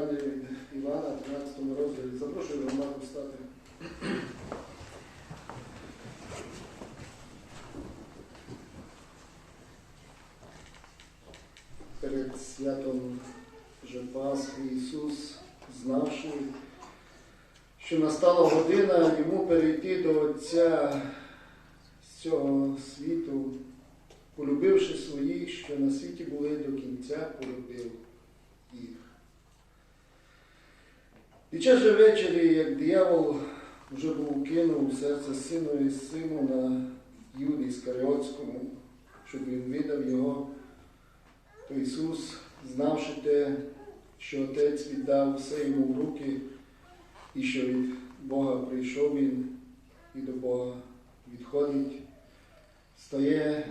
Ради від Івана 13 розділі. Запрошую вам, громаду встати. Перед святом вже Пасхи Ісус, знавши, що настала година йому перейти до Отця з цього світу, полюбивши своїх, що на світі були до кінця, полюбив їх. Під час же вечері, як диявол вже був кинув серце синові Симона Юді Іскаріотському, щоб він видав його, то Ісус, знавши те, що Отець віддав все йому в руки, і що від Бога прийшов він і до Бога відходить, стає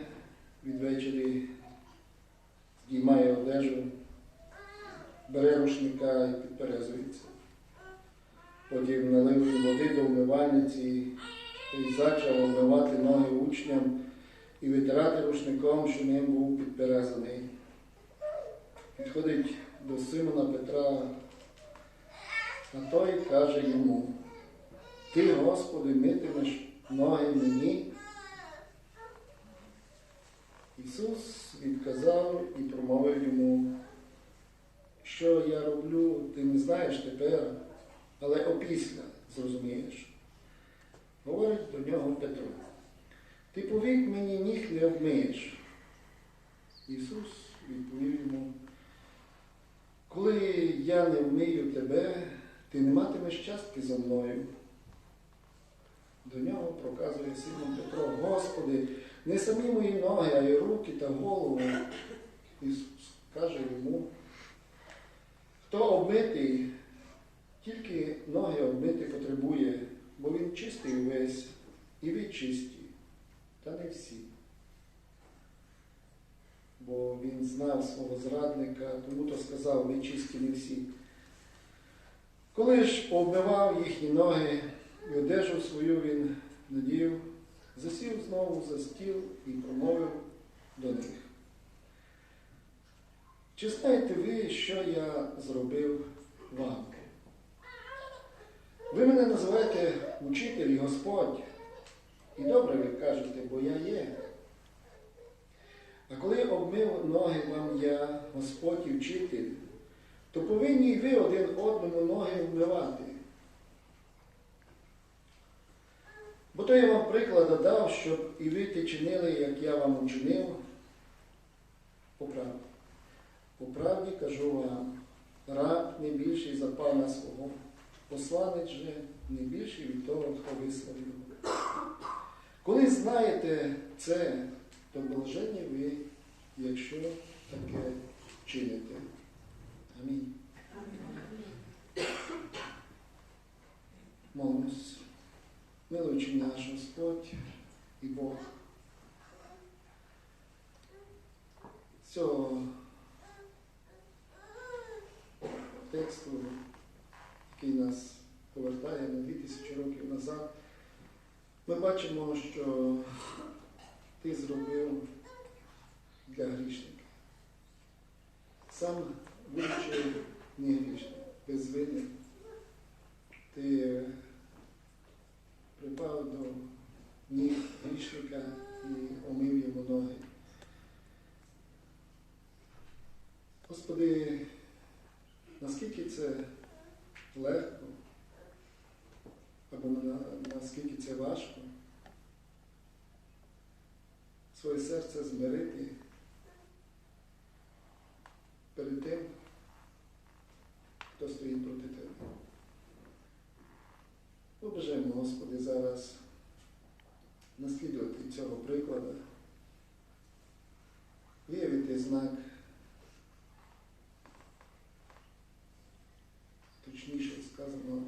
від вечері, здіймає одежу, бере рушника і підперезується. Потім налив води до вмивальниці і почав обмивати ноги учням і витирати рушником, що ним був підперезаний. Підходить до Симона Петра, а той каже йому, ти, Господи, митимеш ноги мені. Ісус відказав і промовив йому, що я роблю, ти не знаєш тепер, але опісля зрозумієш. Говорить до нього Петро. Ти повік мені ніг не обмиєш. Ісус відповів йому, коли я не вмию тебе, ти не матимеш частки зо мною. До нього проказує Симон Петро, Господи, не самі мої ноги, а й руки та голову. Ісус каже йому, хто обмитий, тільки ноги обмити потребує, бо він чистий увесь, і ви чисті, та не всі. Бо він знав свого зрадника, тому то сказав, ви чисті не всі. Коли ж обмивав їхні ноги і одежу свою він надів, засів знову за стіл і промовив до них. Чи знаєте ви, що я зробив вам? Ви мене називаєте учитель і Господь. І добре ви кажете, бо я є. А коли обмив ноги вам я, Господь і вчитель, то повинні й ви один одному ноги вмивати. Бо то я вам приклада дав, щоб і ви те чинили, як я вам учинив. По правді. По правді кажу вам, раб не більший за пана свого, посланець же не більший від того, хто вислав його. Коли знаєте це, то блажені ви, якщо таке чините. Амінь. Молимось. Милуючи наш Господь і Бог. Цього тексту, який нас повертає на 2000 років назад, ми бачимо, що ти зробив для грішника. Сам будучи не грішник, безвинний, ти припав до ніг грішника і омив йому ноги. Господи, наскільки це легко, або на- наскільки це важко, своє серце змирити перед тим, хто стоїть проти тебе. Побажаємо, Господи, зараз наслідувати цього прикладу, виявити знак, точніше сказано,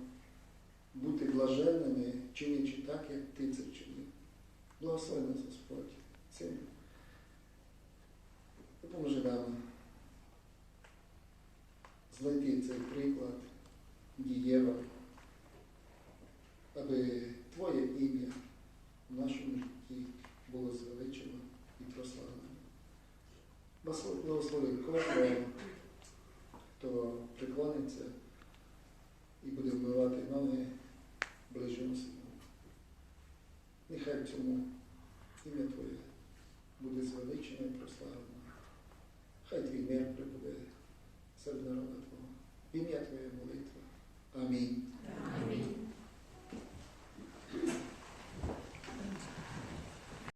бути блаженними, чинячи так, як Ти це вчинив. Благослови нас, Господь, цим. Допоможи нам знайти цей приклад дієва, аби Твоє ім'я в нашому житті було звеличено і прославлено. Благослови кожного, хто приклониться і буде вмивати ноги ближньому своєму. Нехай в цьому ім'я Твоє буде звеличене і прославлене. Хай твій мир прибуде серед народу Твого. В ім'я Твоє молитва. Амінь.